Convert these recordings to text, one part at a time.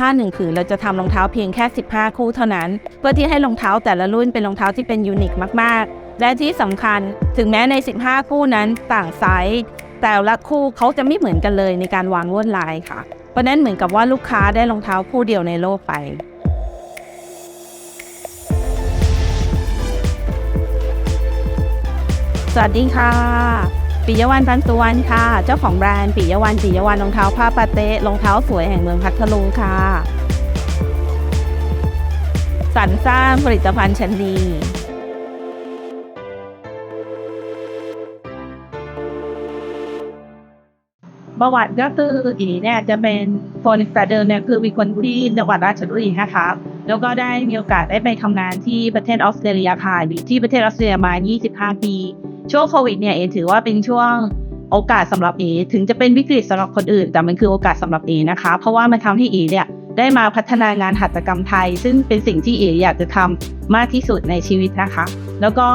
ผ้าหนึ่งผืนเราจะทำรองเท้าเพียงแค่ 15 คู่เท่านั้น เพื่อที่ให้รองเท้าแต่ละรุ่นเป็นรองเท้าที่เป็นยูนิคมากๆ และที่สำคัญถึงแม้ใน 15 คู่นั้นต่างไซส์แต่ละคู่เขาจะไม่เหมือนกันเลยในการวางลวดลายค่ะ เพราะนั้นเหมือนกับว่าลูกค้าได้รองเท้าคู่เดียวในโลกไปสวัสดีค่ะ ปิยวันพันสุวรรณค่ะ เจ้าของแบรนด์ปิยวันปิยวันรองเท้าผ้าปาเต้รองเท้าสวยแห่งเมืองพัทลุงค่ะสรรสร้างผลิตภัณฑ์ชั้นดีประวัติก็คืออีเนี่ยจะเป็นคนแต่เดิมเนี่ยคือมีคนที่จังหวัดราชบุรีนะคะแล้วก็ได้มีโอกาสได้ไปทำงานที่ประเทศออสเตรเลียค่ะที่ประเทศออสเตรเลียมา 25 ปี ช่วงโควิดเนี่ยเอถือว่าเป็นช่วงโอกาสสำหรับเอถึงจะเป็นวิกฤตสำหรับคนอื่น แต่มันคือโอกาสสำหรับเอนะคะ เพราะว่ามันทำให้เอเนี่ยได้มาพัฒนางานหัตถกรรมไทย ซึ่งเป็นสิ่งที่เออยากจะทำมากที่สุดในชีวิตนะคะ แล้วก็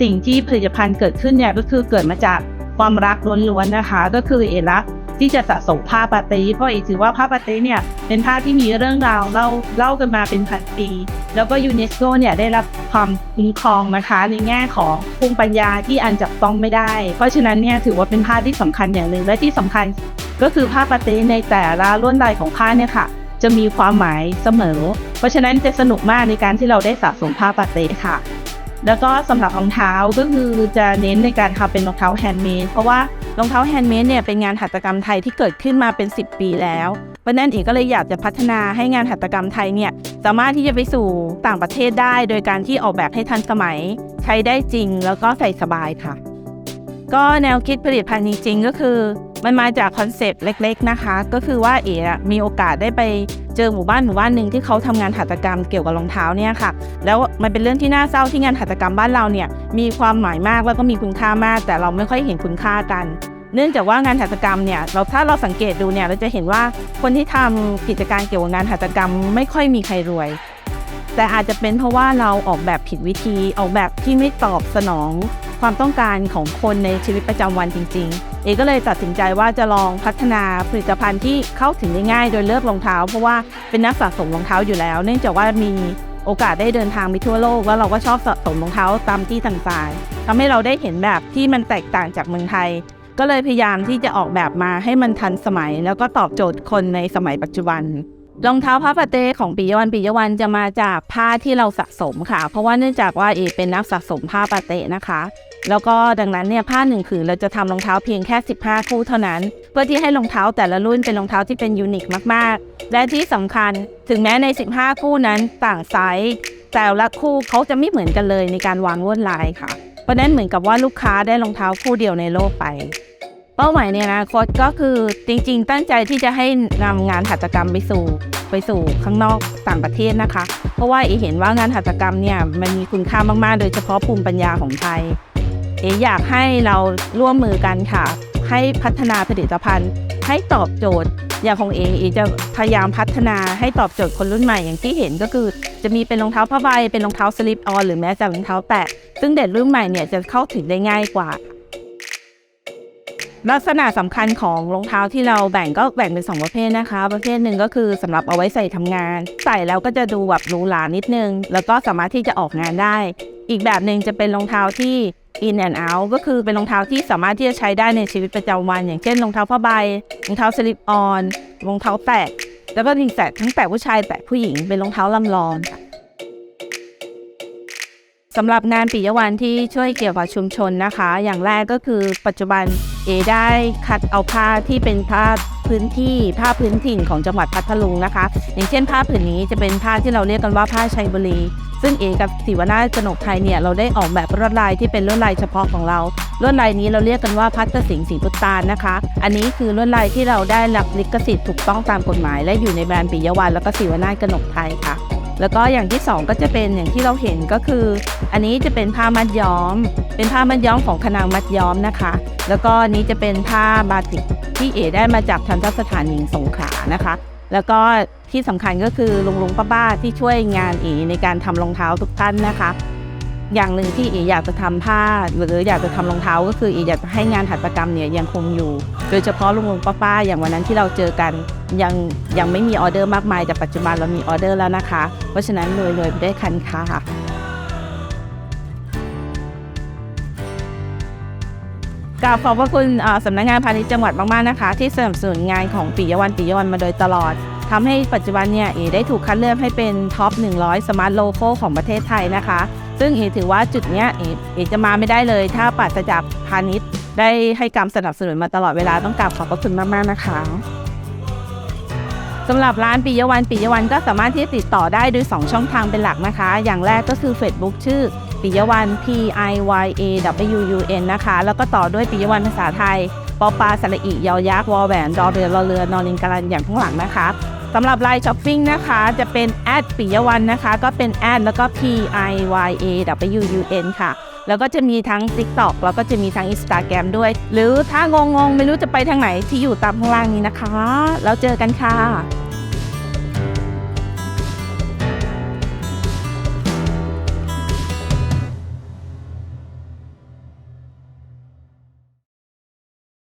สิ่งที่ผลิตภัณฑ์เกิดขึ้นเนี่ยก็คือเกิดมาจากความรักล้วนๆนะคะ ก็คือเอรัก ที่จะสะสมผ้าปาเต้เพราะเอกถือว่าผ้าปาเต้เนี่ยเป็นผ้าที่มีเรื่องราวเล่าเล่ากันมาเป็นพันปี แล้วก็ยูเนสโกเนี่ยได้รับความคุ้มครองนะคะในแง่ของภูมิปัญญาที่อันจับต้องไม่ได้ เพราะฉะนั้นเนี่ยถือว่าเป็นผ้าที่สำคัญอย่างหนึ่งและที่สำคัญ ก็คือผ้าปาเต้ในแต่ละลวดลายของผ้าเนี่ยค่ะ จะมีความหมายเสมอ เพราะฉะนั้นจะสนุกมากในการที่เราได้สะสมผ้าปาเต้ค่ะ แล้วก็สำหรับรองเท้าก็คือจะเน้นในการทำเป็นรองเท้าแฮนด์เมดเพราะว่ารองเท้าแฮนด์เมดเนี่ยเป็นงานหัตถกรรมไทยที่เกิดขึ้นมาเป็น 10 ปีแล้วเพราะนั้นเอกก็เลยอยากจะพัฒนาให้งานหัตถกรรมไทยเนี่ยสามารถที่จะไปสู่ต่างประเทศได้ โดยการที่ออกแบบให้ทันสมัย ใช้ได้จริงแล้วก็ใส่สบายค่ะ ก็แนวคิดผลิตภัณฑ์จริงๆก็คือ มันมาจากคอนเซปต์เล็ก ๆนะคะ ก็คือว่าเอ๋มีโอกาสได้ไป เจอหมู่บ้านหมู่บ้านหนึ่งที่เขาทำงานหัตถกรรมเกี่ยวกับรองเท้าเนี่ยค่ะ แล้วมันเป็นเรื่องที่น่าเศร้าที่งานหัตถกรรมบ้านเราเนี่ยมีความหมายมากแล้วก็มีคุณค่ามาก แต่เราไม่ค่อยเห็นคุณค่ากัน เนื่องจากว่างานหัตถกรรมเนี่ยเราถ้าเราสังเกตดูเนี่ยเราจะเห็นว่าคนที่ทำกิจการเกี่ยวกับงานหัตถกรรม ไม่ค่อยมีใครรวย แต่อาจจะเป็นเพราะว่าเราออกแบบผิดวิธีออกแบบที่ไม่ตอบสนองความต้องการของคนในชีวิตประจำวันจริง ๆ เอก็เลยตัดสินใจว่าจะลองพัฒนาผลิตภัณฑ์ที่เข้าถึงได้ง่ายโดยเลือกรองเท้า เพราะว่าเป็นนักสะสมรองเท้าอยู่แล้ว เนื่องจากว่ามีโอกาสได้เดินทางไปทั่วโลกแล้วเราก็ชอบสะสมรองเท้าตามที่ต่างๆทำให้เราได้เห็นแบบที่มันแตกต่างจากเมืองไทย ก็เลยพยายามที่จะออกแบบมาให้มันทันสมัย แล้วก็ตอบโจทย์คนในสมัยปัจจุบันรองเท้าผ้าปาเต้ของปิยวันปิยวันจะมาจากผ้าที่เราสะสมค่ะ เพราะว่าเนื่องจากว่าเอเป็นนักสะสมผ้าปาเต้นะคะ แล้วก็ดังนั้นเนี่ยผ้าหนึ่งผืนเราจะทำรองเท้าเพียงแค่ 15 คู่เท่านั้น เพื่อที่ให้รองเท้าแต่ละรุ่นเป็นรองเท้าที่เป็นยูนิคมากๆ และที่สำคัญถึงแม้ใน 15 คู่นั้นต่างไซส์แต่ละคู่เขาจะไม่เหมือนกันเลยในการวางลวดลายค่ะ เพราะนั้นเหมือนกับว่าลูกค้าได้รองเท้าคู่เดียวในโลกไป เป้าหมายในอนาคตก็คือจริงๆ ตั้งใจที่จะให้นำงานหัตถกรรมไปสู่ไปสู่ข้างนอกต่างประเทศนะคะ เพราะว่าเอเห็นว่างานหัตถกรรมเนี่ยมันมีคุณค่ามากๆ โดยเฉพาะภูมิปัญญาของไทย เออยากให้เราร่วมมือกันค่ะ ให้พัฒนาผลิตภัณฑ์ ให้ตอบโจทย์ อย่างของเอเอจะพยายามพัฒนาให้ตอบโจทย์คนรุ่นใหม่อย่างที่เห็นก็คือ จะมีเป็นรองเท้าผ้าใบเป็นรองเท้าสลิปออนหรือแม้แต่รองเท้าแตะซึ่งเด็กรุ่นใหม่เนี่ยจะเข้าถึงได้ง่ายกว่า ลักษณะสำคัญของรองเท้าที่เราแบ่งก็แบ่งเป็น 2 ประเภทนะคะ ประเภทหนึ่งก็คือสำหรับเอาไว้ใส่ทำงาน ใส่แล้วก็จะดูแบบหรูหรานิดนึง แล้วก็สามารถที่จะออกงานได้ อีกแบบหนึ่งจะเป็นรองเท้าที่ in and out ก็คือเป็นรองเท้าที่สามารถที่จะใช้ได้ในชีวิตประจำวัน อย่างเช่นรองเท้าผ้าใบรองเท้าสลิปออนรองเท้าแตะแล้วก็ยิงแตะทั้งแตะผู้ชายแตะผู้หญิงเป็นรองเท้าลำลองค่ะ สำหรับงานปิยวันที่ช่วยเกี่ยวกับชุมชนนะคะ อย่างแรกก็คือปัจจุบันเอได้คัดเอาผ้าที่เป็นผ้าพื้นที่ผ้าพื้นถิ่นของจังหวัดพัทลุงนะคะ อย่างเช่นผ้าผืนนี้จะเป็นผ้าที่เราเรียกกันว่าผ้าชัยบุรี ซึ่งเอกับศิวนาถกนกไทยเนี่ยเราได้ออกแบบลวดลายที่เป็นลวดลายเฉพาะของเราลวดลายนี้เราเรียกกันว่าพัตสิงสีพุตานนะคะ อันนี้คือลวดลายที่เราได้รับลิขสิทธิ์ถูกต้องตามกฎหมาย และอยู่ในแบรนด์ปิยวันแล้วก็ศิวนาถกนกไทยค่ะ แล้วก็อย่างที่สองก็จะเป็นอย่างที่เราเห็นก็คือ อันนี้จะเป็นผ้ามัดย้อม เป็นผ้ามัดย้อมของขนางมัดย้อมนะคะ แล้วก็นนี้จะเป็นผ้าบาติกที่เอได้มาจากทันตสถานหญิงสงขลานะคะ แล้วก็ที่สำคัญก็คือลุงลุงป้าป้าที่ช่วยงานเอในการทำรองเท้าทุกท่านนะคะ อย่างหนึ่งที่อีอยากจะทำผ้าหรืออยากจะทำรองเท้าก็คืออีอยากจะให้งานหัตถกรรมเนี่ยยังคงอยู่ โดยเฉพาะลุงลุงป้าป้าๆอย่างวันนั้นที่เราเจอกันยังยังไม่มีออเดอร์มากมายแต่ปัจจุบันเรามีออเดอร์แล้วนะคะ เพราะฉะนั้นรวยรวยๆได้คันค่ะกราบขอบพระคุณสำนักงานพาณิชย์จังหวัดมาก ๆ นะคะ ที่สนับสนุนงานของปิยวันปิยวันมาโดยตลอดทำให้ปัจจุบันเนี่ยเอได้ถูกคัดเลือกให้เป็นท็อป 100 สมาร์ทโลโก้ของประเทศไทยนะคะ ซึ่งเอถือว่าจุดเนี้ยเอเอจะมาไม่ได้เลย ถ้าปราศจากพาณิชย์ได้ให้การสนับสนุนมาตลอดเวลาต้องกราบขอบพระคุณมากๆนะคะสำหรับร้านปิยวันปิยวันก็สามารถที่จะติดต่อได้โดย 2 ช่องทางเป็นหลักนะคะ อย่างแรกก็คือ Facebook ชื่อปิยวัน P I Y A W U N นะคะ แล้วก็ต่อด้วยปิยวันภาษาไทยปอปลาสระอียอยักษ์วอแหวนดอเรือรอเรือนอนินการันอย่างข้างหลังนะคะ สำหรับไลน์ช้อปปิ้งนะคะจะเป็นแอดปิยวันนะคะ ก็เป็นแอดแล้วก็ P I Y A W U N ค่ะ แล้วก็จะมีทั้ง TikTok แล้วก็จะมีทั้ง Instagram ด้วย หรือถ้างงๆ ไม่รู้จะไปทางไหนที่อยู่ตามข้างล่างนี้นะคะ แล้วเจอกันค่ะ